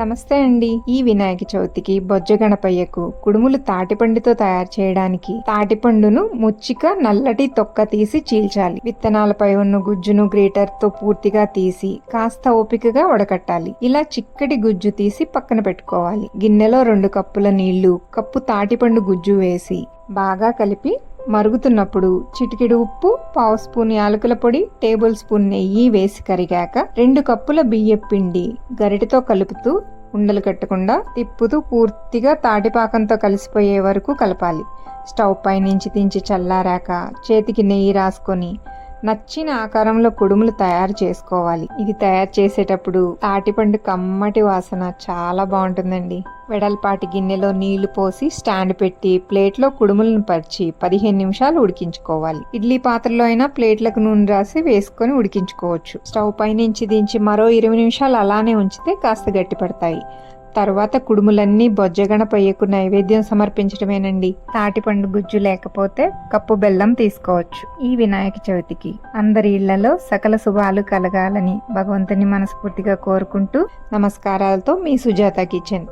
నమస్తే అండి. ఈ వినాయక చవితికి బొజ్జ గణపయ్యకు కుడుములు తాటిపండుతో తయారు చేయడానికి తాటిపండును ముచ్చిక నల్లటి తొక్క తీసి చీల్చాలి. విత్తనాలపై ఉన్న గుజ్జును గ్రేటర్తో పూర్తిగా తీసి కాస్త ఓపికగా వడకట్టాలి. ఇలా చిక్కటి గుజ్జు తీసి పక్కన పెట్టుకోవాలి. గిన్నెలో రెండు కప్పుల నీళ్ళు కప్పు తాటిపండు గుజ్జు వేసి బాగా కలిపి మరుగుతున్నప్పుడు చిటికెడు ఉప్పు పావు స్పూన్ యాలకుల పొడి టేబుల్ స్పూన్ నెయ్యి వేసి కరిగాక రెండు కప్పుల బియ్యం పిండి గరిటెతో కలుపుతూ ఉండలు కట్టకుండా తిప్పుతూ పూర్తిగా తాటిపాకంతో కలిసిపోయే వరకు కలపాలి. స్టవ్ పై నుంచి దించి చల్లారాక చేతికి నెయ్యి రాసుకొని నచ్చిన ఆకారంలో కుడుములు తయారు చేసుకోవాలి. ఇది తయారు చేసేటప్పుడు తాటిపండు కమ్మటి వాసన చాలా బాగుంటుందండి. వెడల్పాటి గిన్నెలో నీళ్ళు పోసి స్టాండ్ పెట్టి ప్లేట్లో కుడుములను పరిచి పదిహేను నిమిషాలు ఉడికించుకోవాలి. ఇడ్లీ పాత్రలో అయినా ప్లేట్లకు నూనె రాసి వేసుకొని ఉడికించుకోవచ్చు. స్టవ్ పై నుంచి దించి మరో ఇరవై నిమిషాలు అలానే ఉంచితే కాస్త గట్టిపడతాయి. తర్వాత కుడుములన్నీ బొజ్జగణపయ్యకు నైవేద్యం సమర్పించడమేనండి తాటిపండు గుజ్జు లేకపోతే కప్పు బెల్లం తీసుకోవచ్చు. ఈ వినాయక చవితికి అందరి ఇళ్ళలో సకల శుభాలు కలగాలని భగవంతుని మనస్ఫూర్తిగా కోరుకుంటూ నమస్కారాలతో మీ సుజాత కిచెన్.